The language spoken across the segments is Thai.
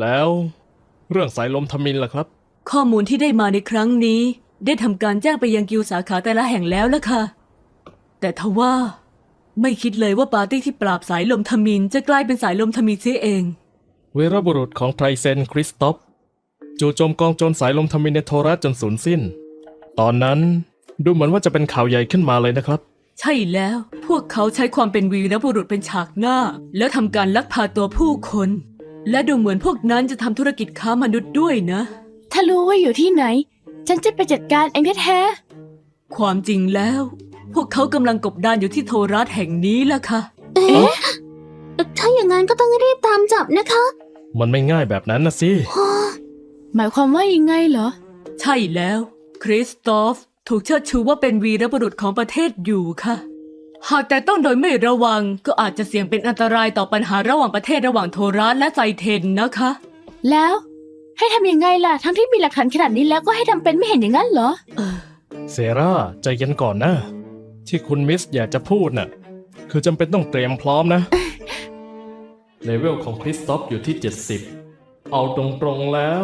แล้วเรื่องสายลมทมินล่ะครับ ข้อมูลที่ได้มาในครั้งนี้ ได้ทำการแจ้งไปยังกิวสาขาแต่ละแห่งแล้วล่ะค่ะ แต่ทว่า ไม่คิดเลยว่าปาร์ตี้ที่ปราบสายลมทมินจะกลายเป็นสายลมทมินเสียเอง เวรบุรุษของไทรเซนคริสตอฟจู่โจมกองโจรสายลมทมินในโทรัสจนสูญสิ้น ตอนนั้นดูเหมือนว่าจะเป็นข่าวใหญ่ขึ้นมาเลยนะครับ ใช่แล้ว พวกเขาใช้ความเป็นวีรบุรุษเป็นฉากหน้า แล้วทำการลักพาตัวผู้คน และดูเหมือนพวกนั้นจะทำธุรกิจค้ามนุษย์ด้วยนะ ถ้ารู้ว่าอยู่ที่ไหน ฉันจะไปจัดการเองแท้ความจริงแล้ว พวกเขากำลังกบดานอยู่ที่โทรัสแห่งนี้ล่ะค่ะๆเอ๊ะ ถ้าอย่างนั้นก็ต้องรีบตามจับนะคะมันไม่ง่ายแบบนั้นนะสิ หมายความว่ายังไงเหรอ ใช่แล้ว คริสตอฟ ถูกเชิดชูว่าเป็นวีรบุรุษของประเทศอยู่ค่ะ หากแต่ต้องโดยไม่ระวังก็อาจจะเสี่ยงเป็นอันตรายต่อปัญหาระหว่างประเทศระหว่างโทรัสและไซเทนนะคะ แล้วให้ทำยังไงล่ะ ทั้งที่มีหลักฐานขนาดนี้แล้วก็ให้ทำเป็นไม่เห็นอย่างนั้นเหรอ เออ เซราใจเย็นก่อนนะ ที่คุณมิสอยากจะพูดน่ะ คือจำเป็นต้องเตรียมพร้อมนะ เลเวลของคริสตอฟอยู่ที่ 70 เอาตรงๆแล้ว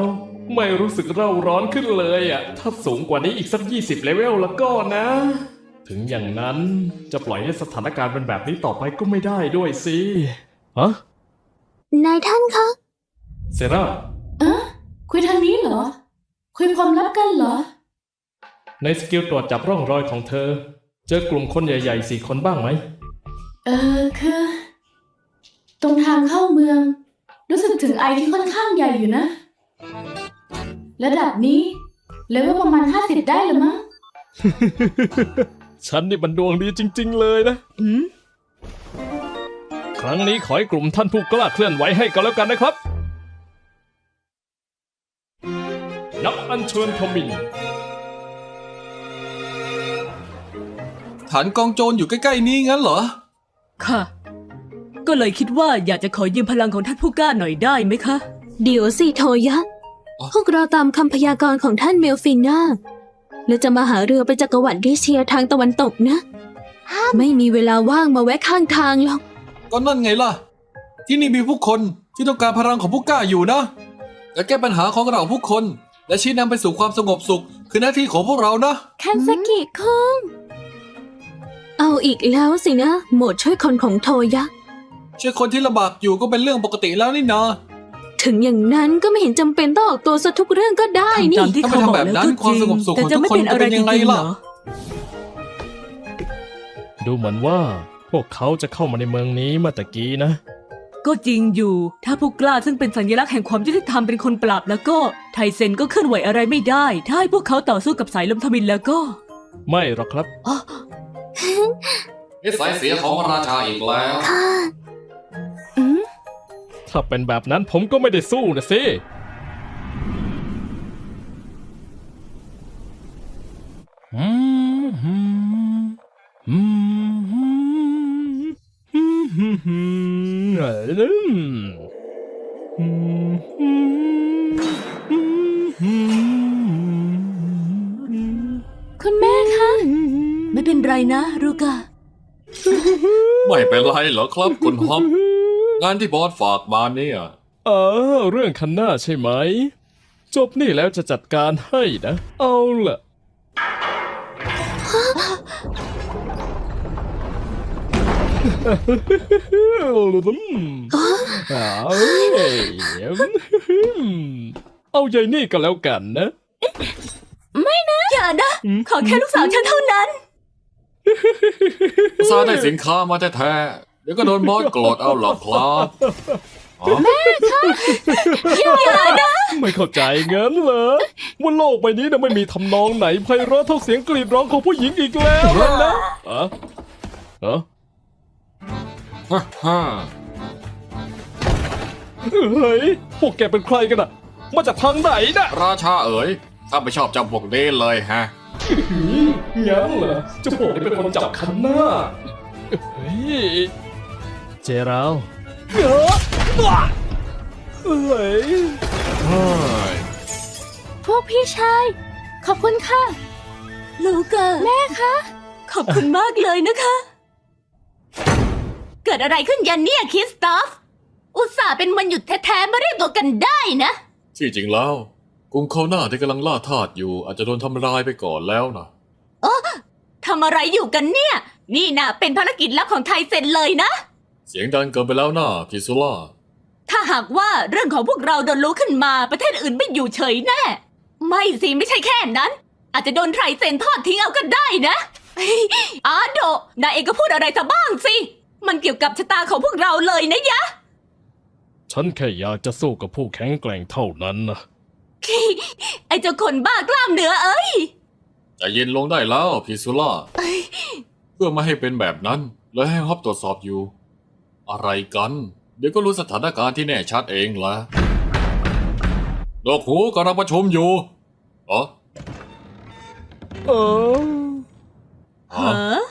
ไม่รู้สึกเร่าร้อนขึ้นเลยอะ ถ้าสูงกว่านี้อีกสัก 20 เลเวลแล้วก็นะ ถึงอย่างนั้นจะปล่อยให้สถานการณ์เป็นแบบนี้ต่อไปก็ไม่ได้ด้วยสิฮะนายท่านคะ เซราเอ๊ะคุยทางนี้เหรอ คุยความลับกันเหรอ ในสกิลตรวจจับร่องรอยของเธอ เจอกลุ่มคนใหญ่ๆสี่คนบ้างไหม เออคือ ตรงทางเข้าเมือง รู้สึกถึงไอที่ค่อนข้างใหญ่อยู่นะ ระดับนี้เลเวลประมาณห้าสิบได้หรือมั้ง ฉันนี่มันดวงดีจริง ๆ เลยนะ อืมครั้งนี้ขอให้กลุ่มท่านผู้กล้าเคลื่อนไหวให้กันแล้วกันนะครับ นักอัญเชิญทมินฐานกองโจรอยู่ใกล้ ๆ นี้งั้นเหรอ ค่ะ ก็เลยคิดว่าอยากจะขอยืมพลังของท่านผู้กล้าหน่อยได้ไหมคะ เดี๋ยวสิโทยะอ๋อพวกเราตามคำพยากรณ์ของท่านเมลฟิน่า และจะมาหาเรือไปจักรวรรดิเชียทางตะวันตกนะ ไม่มีเวลาว่างมาแวะข้างทางหรอก ก็นั่นไงล่ะ ที่นี่มีผู้คนที่ต้องการพลังของผู้กล้าอยู่นะการแก้ปัญหาของเราผู้คน และชี้นำไปสู่ความสงบสุข คือหน้าที่ของพวกเรานะ คันสกิคุงเอาอีกแล้วสินะ โหมดช่วยคนของโทยะ ช่วยคนที่ลำบากอยู่ก็เป็นเรื่องปกติแล้วนี่นา ถึงอย่างนั้นก็ไม่เห็นจำเป็นต้องออกตัวซะทุกเรื่องก็ได้ทำนี่ ตามที่ถ้าไม่เขาบอกทำแบบแล้วนั้นก็จริงความสงบสุขแต่ของจะทุกไม่คนเป็นอะไรจะเป็นจยังไงริงๆเหรล่ะอดูเหมือนว่าพวกเขาจะเข้ามาในเมืองนี้เมื่อตะกี้นะ ก็จริงอยู่ ถ้าผู้กล้าซึ่งเป็นสัญลักษณ์แห่งความยุติธรรมเป็นคนปราบแล้วก็ ไทเซนก็เคลื่อนไหวอะไรไม่ได้ ถ้าให้พวกเขาต่อสู้กับสายลมทมินแล้วก็ไม่หรอกครับ นิสัยเสียของราชาอีกแล้วอืม ถ้าเป็นแบบนั้นผมก็ไม่ได้สู้นะสิคุณแม่คะ ไม่เป็นไรนะ รูกา ไม่เป็นไรเหรอครับคุณฮอป งานที่บอสฝากมาเนี่ย เออ เรื่องคันหน้าใช่ไหม จบนี่แล้วจะจัดการให้นะ เอาล่ะ เอาใหญ่นี่ก็แล้วกันนะ อย่านะขอแค่ลูกสาวฉันเท่านั้น ซาห์ได้สินค้ามาแท้ๆเดี๋ยวก็โดนบอสโกรธเอาหรอกครับอ๋อไม่เข้าใจงั้นเหรอว่าโลกใบนี้นะไม่มีทำนองไหนไพเราะเท่าเสียงกรีดร้องของผู้หญิงอีกแล้วนะเอะเอะฮ่าฮ่าเฮ้ยพวกแกเป็นใครกันอะมาจากทางไหนน่ะราชาเอ๋ยข้าไม่ชอบจำพวกนี้เลยฮะงั้นเหรอเจะพวกนี้เป็นคนจับคันหน้าเฮ้ย เจราวเออเฮ้ยพวกพี่ชาย ขอบคุณค่ะ ลูกาแม่คะ ขอบคุณมากเลยนะคะ เกิดอะไรขึ้นยันเนี่ยคริสตอฟ อุตส่าห์เป็นวันหยุดแท้ๆมาเรียกตัวกันได้นะ ที่จริงแล้วกรุงเขาหน้าที่กำลังล่าทาสอยู่ อาจจะโดนทำลายไปก่อนแล้วนะทำอะไรอยู่กันเนี่ย นี่นะเป็นภารกิจลับของไทยเซ็นเลยนะ เสียงดังเกินไปแล้วนะพิซุล่า ถ้าหากว่าเรื่องของพวกเราโดนรู้ขึ้นมาประเทศอื่นไม่อยู่เฉยแน่ ไม่สิไม่ใช่แค่นั้น อาจจะโดนไทยเซ็นทอดทิ้งเอาก็ได้นะเฮ้ยอาโดนายเองก็พูดอะไรซะบ้างสิ มันเกี่ยวกับชะตาของพวกเราเลยนะยะ ฉันแค่อยากจะสู้กับผู้แข็งแกร่งเท่านั้นนะไอ้เจ้าคนบ้ากล้ามเนื้อเอ้ย ใจเย็นลงได้แล้วพิซุล่า เพื่อไม่ให้เป็นแบบนั้น เลยให้ฮอปตรวจสอบอยู่ อะไรกัน เดี๋ยวก็รู้สถานการณ์ที่แน่ชัดเองละดอกหูกำลังประชุมอยู่อ๋อเออฮะเออ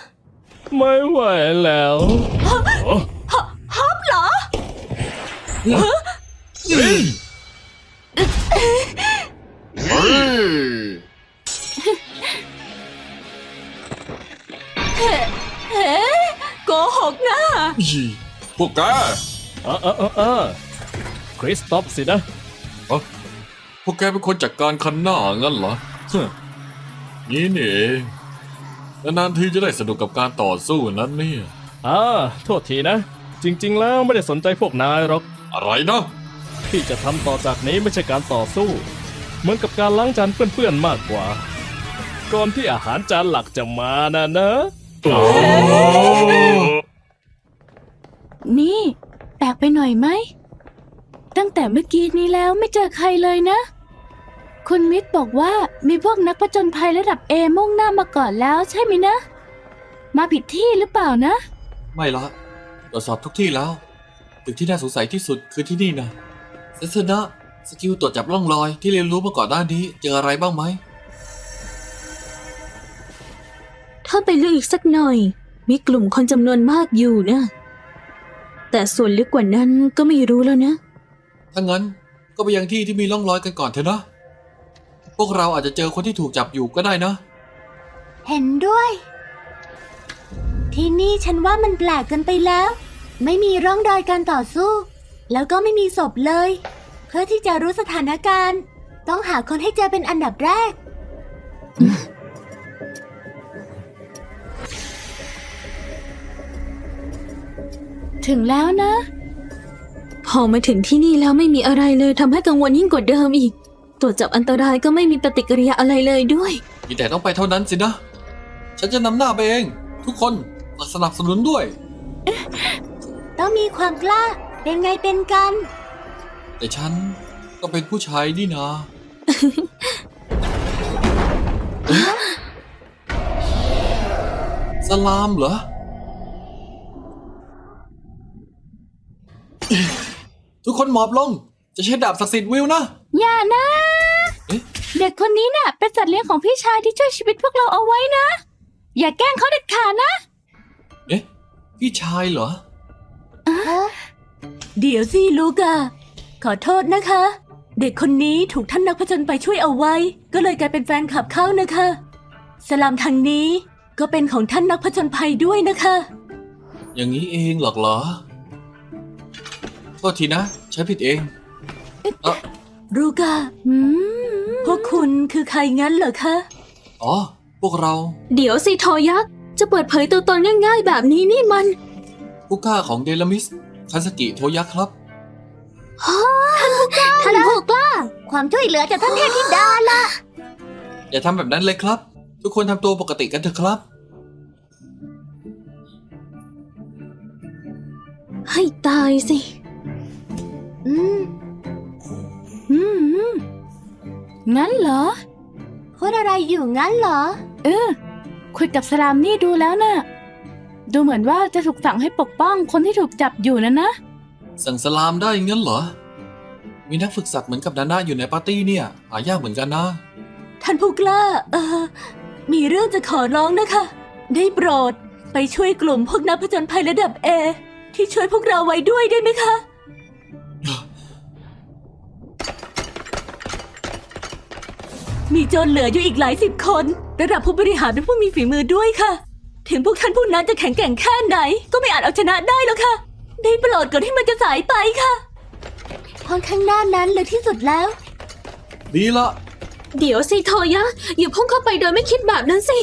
ไม่ไหวแล้วอ๋อฮอบเหรอเฮ้ยเฮ้โกหกนะอี พวกแกเออเออเออเออคริสตอฟสินะเอ้าพวกแกเป็นคนจัดการคันหน้างั้นเหรอฮึนี่นี่เองนานๆทีจะได้สนุกกับการต่อสู้นั้นเนี่ย อ่า โทษทีนะ จริง ๆ แล้วไม่ได้สนใจพวกนายหรอก อะไรนะที่จะทำต่อจากนี้ไม่ใช่การต่อสู้ เหมือนกับการล้างจานเปื้อนๆมากกว่า ก่อนที่อาหารจานหลักจะมานะนะ นี่แปลกไปหน่อยไหม ตั้งแต่เมื่อกี้นี้แล้วไม่เจอใครเลยนะ คุณมิตรบอกว่ามีพวกนักผจญภัยระดับเอมุ่งหน้ามาก่อนแล้วใช่ไหมนะ มาผิดที่หรือเปล่านะ ไม่ละตรวจสอบทุกที่แล้ว ตึกที่น่าสงสัยที่สุดคือที่นี่นะเซสนะสกิลตรวจจับร่องรอยที่เรียนรู้มาก่อนหน้านี้ เจออะไรบ้างไหม ถ้าไปลึกอีกสักหน่อย มีกลุ่มคนจำนวนมากอยู่นะ แต่ส่วนลึกกว่านั้นก็ไม่รู้แล้วนะ ถ้างั้นก็ไปยังที่ที่มีร่องรอยกันก่อนเถอะนะ พวกเราอาจจะเจอคนที่ถูกจับอยู่ก็ได้นะ เห็นด้วย ที่นี่ฉันว่ามันแปลกเกันไปแล้ว ไม่มีร่องรอยการต่อสู้ แล้วก็ไม่มีศพเลย เพื่อที่จะรู้สถานการณ์ ต้องหาคนให้เจอเป็นอันดับแรก ถึงแล้วนะ พอมาถึงที่นี่แล้วไม่มีอะไรเลยทำให้กังวลยิ่งกว่าเดิมอีก ตรวจจับอันตรายก็ไม่มีปฏิกิริยาอะไรเลยด้วย มีแต่ต้องไปเท่านั้นสินะ ฉันจะนำหน้าไปเอง ทุกคนฝากสนับสนุนด้วย ต้องมีความกล้า เป็นไงเป็นกัน แต่ฉันก็เป็นผู้ชายนี่นะเอ๊ะสลามเหรอ ทุกคนหมอบลง จะใช้ดาบศักดิ์สิทธิ์วิวนะ อย่านะ เอ๊ะ เด็กคนนี้น่ะ เป็นสัตว์เลี้ยงของพี่ชายที่ช่วยชีวิตพวกเราเอาไว้นะ อย่าแกล้งเขาเด็ดขาดนะ เอ๊ะ พี่ชายเหรอ เดี๋ยวสิลูกาขอโทษนะคะ เด็กคนนี้ถูกท่านนักผจญไปช่วยเอาไว้ ก็เลยกลายเป็นแฟนคลับเขานะคะ สลามทางนี้ก็เป็นของท่านนักผจญภัยด้วยนะคะ อย่างนี้เองหรอกเหรอ โทษทีนะใช้ผิดเอง เออลูกาอืมพวกคุณคือใครงั้นเหรอคะ อ๋อ พวกเรา เดี๋ยวสิทอยักษ์จะเปิดเผยตัวตนง่ายๆ แบบนี้นี่มัน ผู้กล้าของเดลามิส คันสกิโทยักษ์ครับ ท่านผู้กล้า ความช่วยเหลือจากท่านเทพธิดาละอย่าทำแบบนั้นเลยครับ ทุกคนทำตัวปกติกันเถอะครับ ให้ตายสิ อืมอืมงั้นเหรอ พูดอะไรอยู่งั้นเหรอ เออ คุยกับสลามนี่ดูแล้วน่ะ ดูเหมือนว่าจะถูกสั่งให้ปกป้องคนที่ถูกจับอยู่นะนะ สั่งสลามได้งั้นเหรอ มีนักฝึกสัตว์เหมือนกับนานาอยู่ในปาร์ตี้เนี่ย หายากเหมือนกันนะ ท่านผู้กล้า เออ มีเรื่องจะขอร้องนะคะ ได้โปรด ไปช่วยกลุ่มพวกนักผจญภัยระดับเอที่ช่วยพวกเราไว้ด้วยได้ไหมคะ มีโจรเหลืออยู่อีกหลายสิบคน ระดับผู้บริหารเป็นผู้มีฝีมือด้วยค่ะ ถึงพวกท่านผู้นั้นจะแข็งแกร่งแค่ไหน ก็ไม่อาจเอาชนะได้หรอกค่ะ ได้โปรดก่อนที่มันจะสายไปค่ะห้องข้างหน้านั้นเลยที่สุดแล้ว ดีละ เดี๋ยวสิโทยะอย่าพุ่งเข้าไปโดยไม่คิดแบบนั้นสิ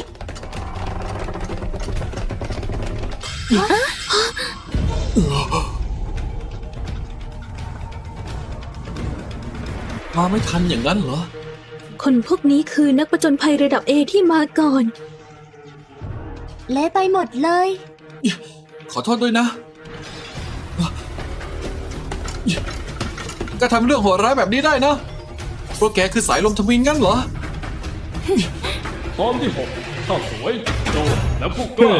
มาไม่ทันอย่างนั้นเหรอ คนพวกนี้คือนักประจนภัยระดับเอที่มาก่อน เละไปหมดเลย ขอโทษด้วยนะ ก็ทำเรื่องโหดร้ายแบบนี้ได้นะพวกแกคือสายลมทวินงั้นเหรอ ตอนที่หกข้าวสวยโจและผู้กล้า